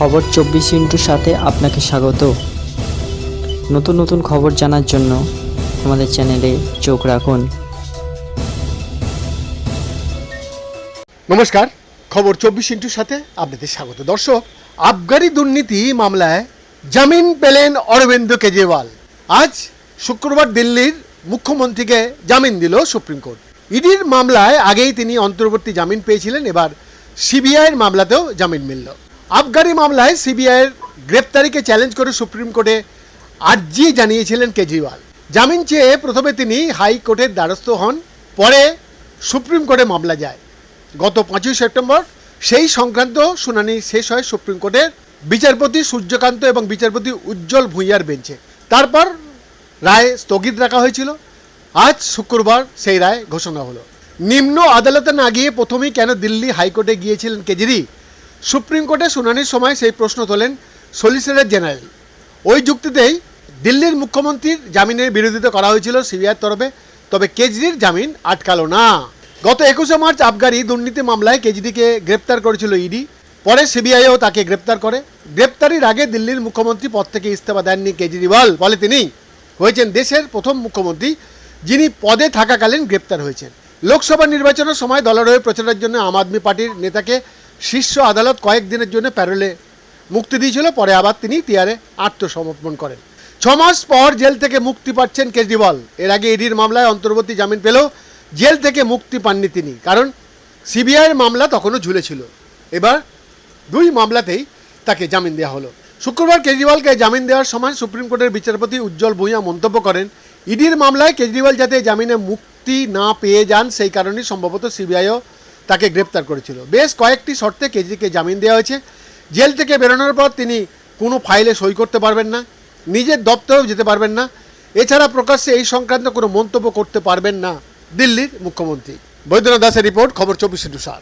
খবর চব্বিশ ইন্টুর সাথে আপনাকে স্বাগত। নতুন নতুন খবর জানার জন্য আমাদের চ্যানেলে চোখ রাখুন। নমস্কার, খবর চব্বিশ ইন্টুর সাথে আপনাদের স্বাগত। দর্শক, আবগারি দুর্নীতি মামলায় জামিন পেলেন অরবিন্দ কেজরিওয়াল। আজ শুক্রবার দিল্লির মুখ্যমন্ত্রীকে জামিন দিল সুপ্রিম কোর্ট। ইডির মামলায় আগেই তিনি অন্তর্বর্তী জামিন পেয়েছিলেন, এবার সিবিআইয়ের মামলাতেও জামিন মিলল। আবগারি মামলায় সিবিআইয়ের গ্রেপ্তারিকে চ্যালেঞ্জ করে সুপ্রিম কোর্টে আর্জি জানিয়েছিলেন কেজরিওয়াল। জামিন চেয়ে প্রথমে তিনি হাইকোর্টের দ্বারস্থ হন, পরে সুপ্রিম কোর্টে মামলা যায়। গত পাঁচই সেপ্টেম্বর সেই সংক্রান্ত শুনানি শেষ হয় সুপ্রিম কোর্টের। বিচারপতি সূর্যকান্ত এবং বিচারপতি উজ্জ্বল ভূঁইয়ার বেঞ্চে। তারপর রায় স্থগিত রাখা হয়েছিল। আজ শুক্রবার সেই রায় ঘোষণা হলো। নিম্ন আদালতে না গিয়ে প্রথমেই কেন দিল্লি হাইকোর্টে গিয়েছিলেন কেজরি? সুপ্রিম কোর্টে শুনানির সময় সেই প্রশ্ন তোলেন সলিসিটর জেনারেল। ওই যুক্তিতেই দিল্লির মুখ্যমন্ত্রীর জামিনের বিরোধিতা করা হয়েছিল সিবিআইয়ের তরফে, তবে কেজরির জামিন আটকালো না। গত একুশে মার্চ আবগারি দুর্নীতি মামলায় কেজরিকে গ্রেপ্তার করেছিল ইডি, পরে সিবিআইও তাকে গ্রেপ্তার করে। গ্রেপ্তারির আগে দিল্লির মুখ্যমন্ত্রী পদ থেকে ইস্তফা দেননি কেজরিওয়াল বলে তিনি হয়েছেন দেশের প্রথম মুখ্যমন্ত্রী, যিনি পদে থাকাকালীন গ্রেপ্তার হয়েছেন। লোকসভা নির্বাচনের সময় দলের হয়ে প্রচারের জন্য আম আদমি পার্টির নেতাকে শীর্ষ আদালত কয়েকদিনের জন্য প্যারোলে মুক্তি দিয়েছিল, পরে আবার তিনি তিয়ারে আত্মসমর্পণ করেন। ছ মাস পর জেল থেকে মুক্তি পাচ্ছেন কেজরিওয়াল। এর আগে ইডির মামলায় অন্তর্বর্তী জামিন পেলেও জেল থেকে মুক্তি পাননি তিনি, কারণ সিবিআইয়ের মামলা তখনও ঝুলেছিল। এবার দুই মামলাতেই তাকে জামিন দেওয়া হলো। শুক্রবার কেজরিওয়ালকে জামিন দেওয়ার সময় সুপ্রিম কোর্টের বিচারপতি উজ্জ্বল ভূঁইয়া মন্তব্য করেন, ইডির মামলায় কেজরিওয়াল যাতে জামিনে মুক্তি না পেয়ে যান, সেই কারণেই সম্ভবত সিবিআইও তাকে গ্রেপ্তার করেছিল। বেশ কয়েকটি শর্তে কেজরিকে জামিন দেওয়া হয়েছে। জেল থেকে বেরোনোর পর তিনি কোনো ফাইলে সই করতে পারবেন না, নিজের দপ্তরেও যেতে পারবেন না। এছাড়া প্রকাশ্যে এই সংক্রান্ত কোনো মন্তব্য করতে পারবেন না দিল্লির মুখ্যমন্ত্রী। বৈদ্যনাথ দাসের রিপোর্ট, খবর চব্বিশে সাত